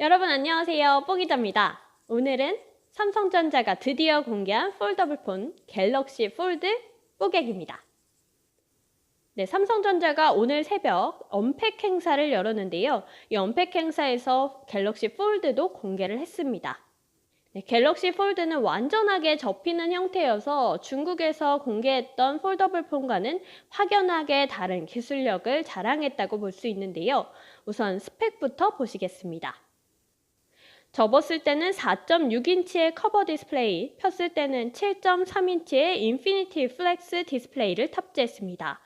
여러분 안녕하세요. 뽀기자입니다. 오늘은 삼성전자가 드디어 공개한 폴더블 폰 갤럭시 폴드 뽀객입니다. 네, 삼성전자가 오늘 새벽 언팩 행사를 열었는데요. 이 언팩 행사에서 갤럭시 폴드도 공개를 했습니다. 네, 갤럭시 폴드는 완전하게 접히는 형태여서 중국에서 공개했던 폴더블 폰과는 확연하게 다른 기술력을 자랑했다고 볼 수 있는데요. 우선 스펙부터 보시겠습니다. 접었을 때는 4.6인치의 커버 디스플레이, 폈을 때는 7.3인치의 인피니티 플렉스 디스플레이를 탑재했습니다.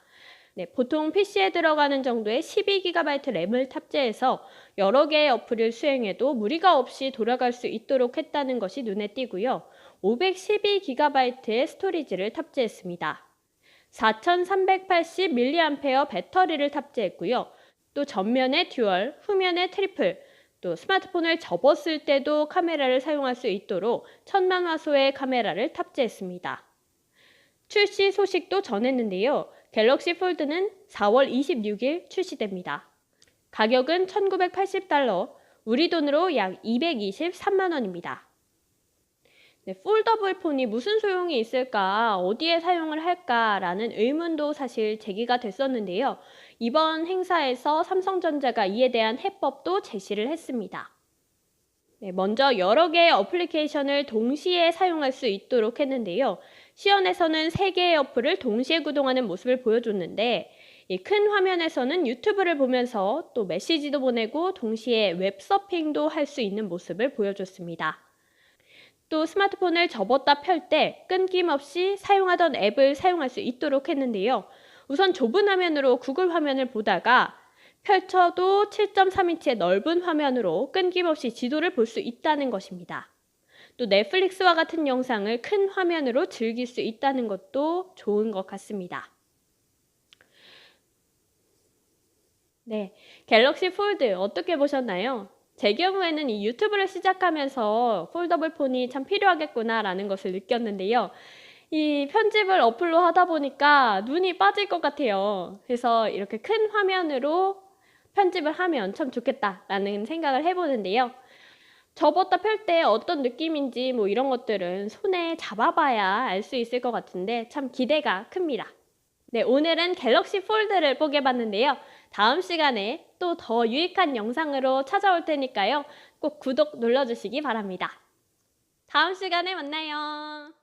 네, 보통 PC에 들어가는 정도의 12GB 램을 탑재해서 여러 개의 어플을 수행해도 무리가 없이 돌아갈 수 있도록 했다는 것이 눈에 띄고요. 512GB의 스토리지를 탑재했습니다. 4380mAh 배터리를 탑재했고요. 또 전면에 듀얼, 후면에 트리플, 또 스마트폰을 접었을 때도 카메라를 사용할 수 있도록 천만 화소의 카메라를 탑재했습니다. 출시 소식도 전했는데요. 갤럭시 폴드는 4월 26일 출시됩니다. 가격은 1980달러, 우리 돈으로 약 223만 원입니다. 네, 폴더블 폰이 무슨 소용이 있을까, 어디에 사용을 할까라는 의문도 사실 제기가 됐었는데요. 이번 행사에서 삼성전자가 이에 대한 해법도 제시를 했습니다. 네, 먼저 여러 개의 어플리케이션을 동시에 사용할 수 있도록 했는데요. 시연에서는 세 개의 어플을 동시에 구동하는 모습을 보여줬는데 이큰 화면에서는 유튜브를 보면서 또 메시지도 보내고 동시에 웹서핑도 할 수 있는 모습을 보여줬습니다. 또 스마트폰을 접었다 펼 때 끊김없이 사용하던 앱을 사용할 수 있도록 했는데요. 우선 좁은 화면으로 구글 화면을 보다가 펼쳐도 7.3인치의 넓은 화면으로 끊김없이 지도를 볼 수 있다는 것입니다. 또 넷플릭스와 같은 영상을 큰 화면으로 즐길 수 있다는 것도 좋은 것 같습니다. 네, 갤럭시 폴드 어떻게 보셨나요? 제 경우에는 이 유튜브를 시작하면서 폴더블 폰이 참 필요하겠구나라는 것을 느꼈는데요. 이 편집을 어플로 하다 보니까 눈이 빠질 것 같아요. 그래서 이렇게 큰 화면으로 편집을 하면 참 좋겠다라는 생각을 해보는데요. 접었다 펼 때 어떤 느낌인지 뭐 이런 것들은 손에 잡아봐야 알 수 있을 것 같은데 참 기대가 큽니다. 네, 오늘은 갤럭시 폴드를 뽀개봤는데요. 다음 시간에 또 더 유익한 영상으로 찾아올 테니까요. 꼭 구독 눌러주시기 바랍니다. 다음 시간에 만나요.